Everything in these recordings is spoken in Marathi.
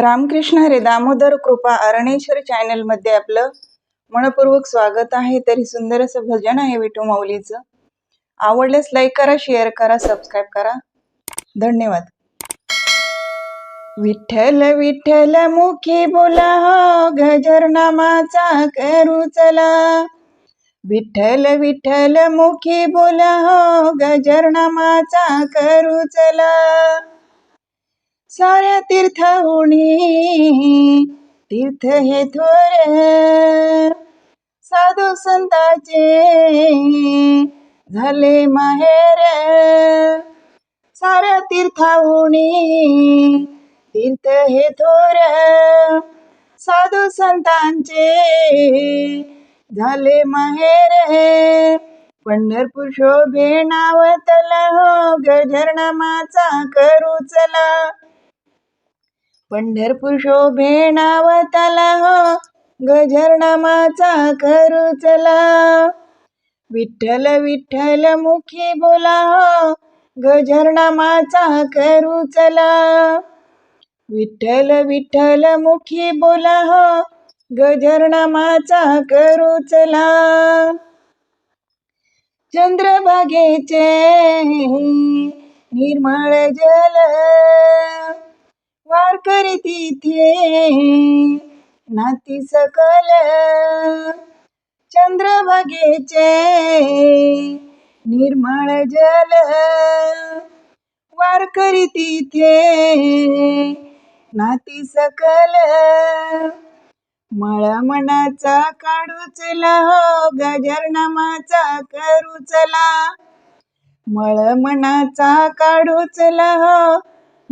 रामकृष्ण हरे दामोदर कृपा अरणेश्वर चॅनलमध्ये आपलं मनपूर्वक स्वागत आहे. तरी सुंदर असं भजन आहे विठू माऊलीचं. आवडल्यास लाईक करा शेअर करा सबस्क्राईब करा. धन्यवाद. विठ्ठल विठ्ठल मुखी बोला हो गजर नामाचा करू चला. विठ्ठल विठ्ठल मुखी बोला हो गजर नामाचा करू चला. साऱ्या तीर्थहुणी तीर्थ हे थोर साधू संताचे झाले माहेर. साऱ्या तीर्थाहुणी तीर्थ हे थोर साधू संतांचे झाले माहेर. पंढरपूर शोभे नाव तला हो गजरनामाचा करू चला. पंढरपूर शोभे नावताला हो गजरनामाचा करू चला. विठ्ठल विठ्ठल मुखी बोला हो गजरनामाचा करू चला. विठ्ठल विठ्ठल मुखी बोला हो गजरनामाचा करू चला. चंद्रभागेचे निर्मळ जल वारकरी तिथे नाती सकल चंद्रभागेचे निर्मळ जल वारकरी तिथे नाती सकल मळा मनाचा काढू चला हो गजर नामाचा करू चला. मळ मनाचा काढू चला हो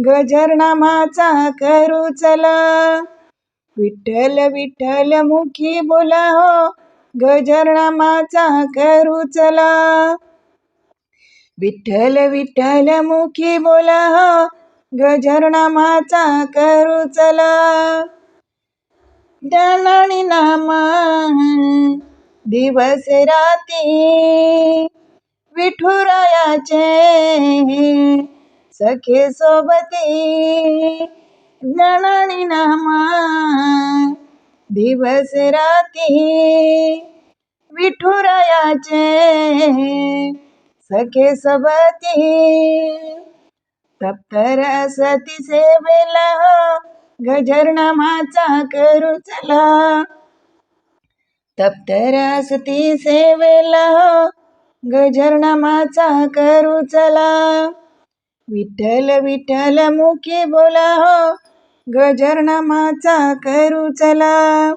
गजर नामाचा करू चला. विठ्ठल विठ्ठल मुखी बोला हो. गजर नामाचा करू चला. विठ्ठल विठ्ठल मुखी बोला हो. गजर नामाचा करू चला. ज्ञानानी नामा दिवस राती विठुरायाचे. सखे सोबती ज्ञानानी नामा दिवस राती विठुरायाचे सखे सोबती. तप्तर सती सेवेला हो, गजर नामाचा करू चला. तप्तर सती सेवेला हो, गजर नामाचा करू चला. विठ्ठल विठ्ठल मुखी बोला हो गजरनामाचा करू चला.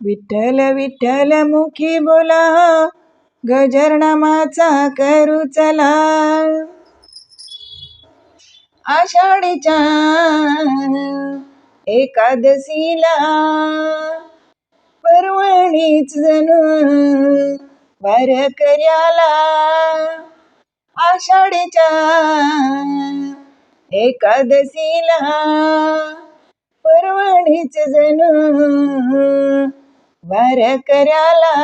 विठ्ठल विठ्ठल मुखी बोला हो गजरनामाचा करू चला. आषाढीच्या एकादशीला परवणीच जणू वार कर्याला आषाढीच्या एकादशीला परवणीच जणू वार कराला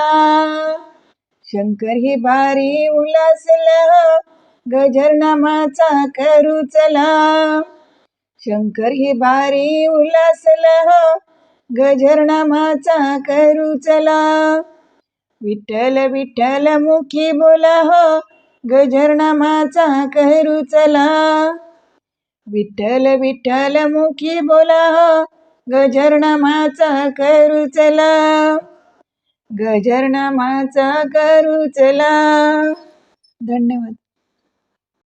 शंकर ही भारी उलासला गजरनामाचा करू चला. शंकर ही भारी उलासला गजरनामाचा करू चला. विठ्ठल विठ्ठल मुखी बोला हो गजर नामाचा करू चला. विठ्ठल विठ्ठल मुखी बोला गजरनामाचा गजर नामाचा करू चला. गजर नामाचा करू चला. धन्यवाद.